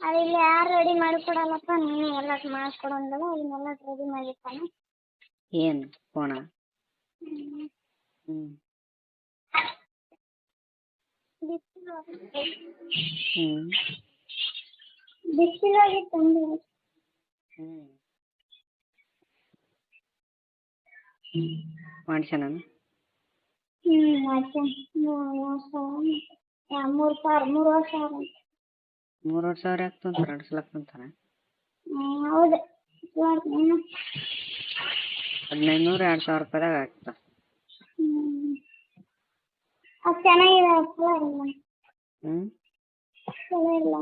ಅದು ಇಲ್ಲಿ ಯಾರು ರೆಡಿ ಮಾಡಿಕೊಡಲ್ಲಪ್ಪ ನೀನೇ ಎಲ್ಲ ಅಂದಲ್ಲ ಇದನ್ನೆಲ್ಲ ರೆಡಿ ಮಾಡಿರ್ತಾನೆ. ಏನು? ಕೋಣ ಹ್ಞೂ ಹ್ಮ್. ಬಿಸಿಲಾಗಿ ತಂದು ಹ್ಞೂ ಮಾಡ್ಸ ನಾನು? ಹ್ಞೂ ಮಾಡ್ತೀನಿ ಮೂರು ಸಾವಿರ ಮೂರು ಸಾವಿರ. ಮೂರುವರೆ ಸಾವಿರ ಯಾಕೆ ತೊಂತಾರೆ ಎರಡು ಸಲ ತೊಂತಾನೆ ಹೌದು. ಮಾಡ್ತೀನಿ ಹದಿನೈದು ನೂರು ಎರಡು ಸಾವಿರ ರೂಪಾಯಿದಾಗ ಆಗ್ತದೆ. ಅದು ಚೆನ್ನಾಗಿದೆ ಚಲೋ ಇಲ್ಲ ಹ್ಞೂ ಚಲೋ ಇಲ್ಲ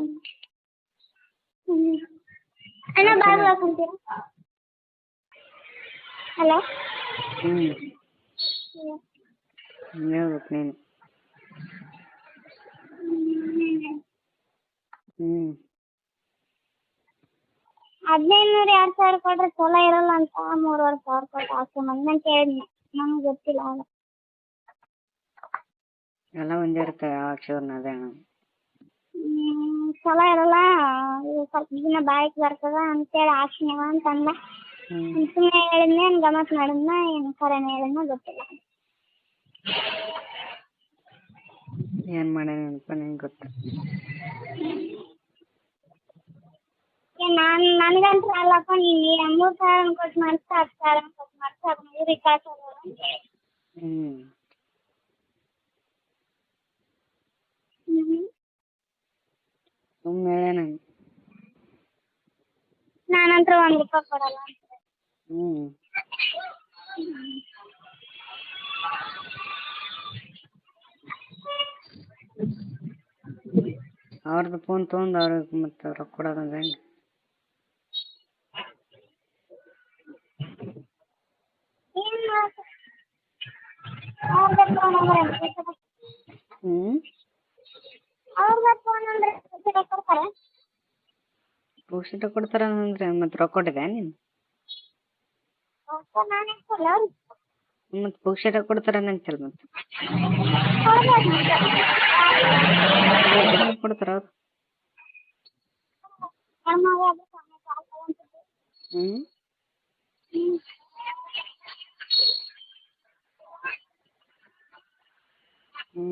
ಅಣ್ಣ ಬಾಗಿಲು ಹಾಕೊಂತೀರಾ ಹಲೋ? ಹ್ಞೂ ಹೇಳ್ಬೇಕು ನೀನು. ಹ್ಞೂ ಹದಿನೈದು ನೂರು ಎರಡು ಸಾವಿರ ಕೊಟ್ರೆ ಚಲೋ ಇರಲ್ಲ ಅಂತ ಮೂರುವರೆ ಸಾವಿರ ಕೊಟ್ಟು ಹಾಕ್ಕೊಂಬಂದು ನಾನು ಕೇಳಿದ್ನಿ. ನಮ್ಗೆ ಗೊತ್ತಿಲ್ಲ ಅದು ಎಲ್ಲ ಒಂದೇ ಇರ್ತವೆ ಅದೇ ಅಣ್ಣ. ಹ್ಮ್, ಚಲೋ ಇರಲ್ಲ. ಇದು ಸ್ವಲ್ಪ ದಿನ ಬಾಳಿಕೆ ಬರ್ತದ ಅಂತೇಳಿ ಹಾಕ್ಸಿನವ ಅಂತ ಅಂದ ಹ್ಞೂ ಸುಮ್ಮನೆ ಹೇಳಿದ್ನಿ ಏನು ಗಮತ್ ಮಾಡಿದ್ನ ಏನು ಖರೇನ ಹೇಳಿದ್ನ ಗೊತ್ತಿಲ್ಲ. ಏನು ಮಾಡ್ಯಾನಪ್ಪ ನಿಂಗೆ ಗೊತ್ತು. ನಾನು ನನಗಂತೂ ಅಲ್ಲಪ್ಪ ನೀನು ಮೂರು ಸಾವಿರ ಕೊಟ್ಟು ಮಾಡ್ತಾ ಹತ್ತು ಸಾವಿರ ಕೊಟ್ಟು ಮಾಡ್ತಾ ಅದು ಊರಿಗೆ ಕಳ್ಸೋದು ಅಂತ ಹೇಳಿ ಹ್ಞೂ ಹ್ಮ್. ಸುಮ್ಮನೆ ಹೇಳ ನಂಗೆ ನಾನಂತ್ರ ಒಂದು ರೂಪಾಯಿ ಕೊಡಲ್ಲ ಅಂತ ಹ್ಞೂ ಅವ್ರದ್ದು ಫೋನ್ ತೊಗೊಂಡು ಅವ್ರಿಗೆ ಮತ್ತೆ ರೊಕ್ಕ ಕೊಡೋದಂಗ ಹ್ಞೂ ಅಂದ್ರೆ ಕೊಡ್ತಾರೆ ಅಂದ್ರೆ ಮತ್ತೆ ರೊಕ್ಕ ಕೊಟ್ಟಿದೆ ನೀನು? ಮತ್ತೆ ಪುಕ್ಷಿಟ ಕೊಡ್ತಾರ ಅಂತಲ್ಲ ಮತ್ತೆ? ಕೊಡ್ತಾರ ಹ್ಮ್. ಹ್ಞೂ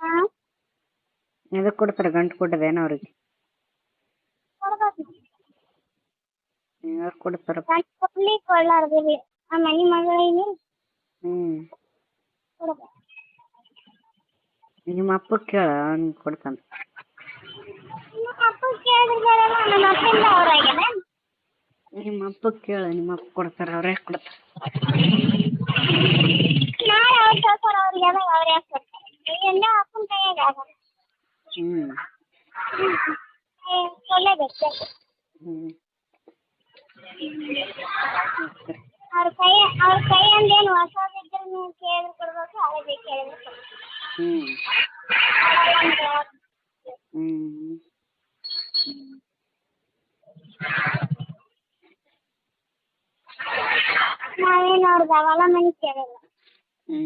ಹಾ ಎದಕ್ಕೆ ಕೊಡ್ತಾರೆ ಗಂಟು ಕೊಟ್ಟಿದೇನು ಅವ್ರಿಗೆ ಕೊಡ್ಬೇಕು ಯಾರು ಕೊಡ್ತಾರ ಗಂಟು ಕೊಡ್ಲಿ ಕೊಡ್ಲಾರ್ದಿರ್ಲಿ ಆ ಮನೆ ಮಗಳಿಗೆ ಹ್ಞೂ ಕೊಡ್ಬೇಕು ನಿಮ್ಮ ಅಪ್ಪ ಕೇಳ ಅವ್ನಿಗೆ ಕೊಡ್ತಾನೆ ನಮ್ಮ ಅಪ್ಪ ಕೇಳಿದ್ರೆ ಬರಲ್ಲ ನಮ್ಮ ಅಪ್ಪಂದ ಅವ್ರಾಗ್ಯಾನ ನಿಮ್ಮ ಅಪ್ಪ ಕೇಳ ನಿಮ್ಮ ಅಪ್ಪ ಕೊಡ್ತಾರ ಅವ್ರೇ ಕೊಡ್ತಾರ ನಾಳೆ ಅವ್ರು ಕೇಳ್ತಾರೆ ಅವ್ರಿಗೆ ಅದಾಗ ಅವ್ರು ಯಾಕೆ ಕೊಡ್ತಾರೆ ಎಲ್ಲ ಅಪ್ಪನ ಕೈಯಾಗ ಆಗಲ್ಲ ಹ್ಞೂ ಏ, ಕೊಡ್ಲೇಬೇಕು ಹ್ಞೂ ಅವ್ರ ಕೈ ಅವ್ರ ಕೈಯಿಂದ ಏನು ಹೊಸದಿದ್ರೆ ನೀವು ಕೇಳಿದ್ರೆ ಕೊಡ್ಬೇಕು ಅವೇ ಬೇಕು ಕೇಳಿದ್ರೆ ಕೊಡ್ಬೇಕು ಹ್ಞೂ ಕೊಡಲ್ಲ ಅಂತ ಹೇಳೋದು. ಹ್ಞೂ ನಾವೇನು ಅವ್ರದ್ದು ಅವೆಲ್ಲ ಮನೆ ಕೇಳಿಲ್ಲ ಹ್ಞೂ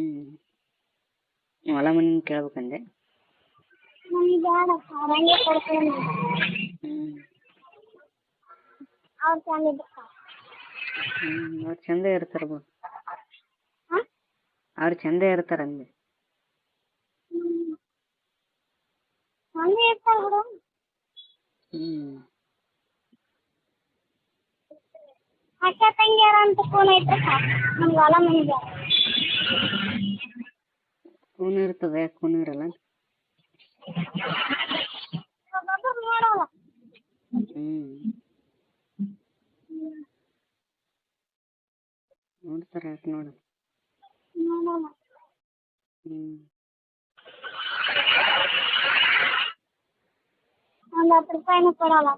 ಹೊಲ ಮನೆ ಕೇಳ್ಬೇಕಂದೆ ನಮ್ಗೆ ಬೇಡಪ್ಪ ಅವ್ರು ಹಂಗೆ ಕೊಡ್ತಾರೆ ಹ್ಞೂ ಅವ್ರು ಸಾಕು. ಹ್ಞೂ ಅವ್ರು ಚಂದ ಇರ್ತಾರೆ ಬಿಡು ಹಾಂ ಅವ್ರು ಚಂದ ಇರ್ತಾರೆ ಅಂದೆ. ಹಂಗೆ ಇರ್ತಾರೆ ಬಿಡು. ಹ್ಞೂ ಅಕ್ಕ ತಂಗಿಯರ ಅಂತ ಫೋನ್ ಐತೆ ನಮ್ಗೆ ಹೊಲ ಮನೆ ಬೇಡ ಕೂನ್ ಇರ್ತದೆ ಕೂನ್ ಇರಲ್ಲ ಒಬ್ಬೊಬ್ರು ನೋಡಲ್ಲ ಹ್ಞೂ ನೋಡ್ತಾರೆ ಯಾಕೆ ನೋಡು ನೋಡಲ್ಲ ಹ್ಞೂ ಒಂದು ಹತ್ತು ರೂಪಾಯಿನೂ ಕೊಡಲ್ಲ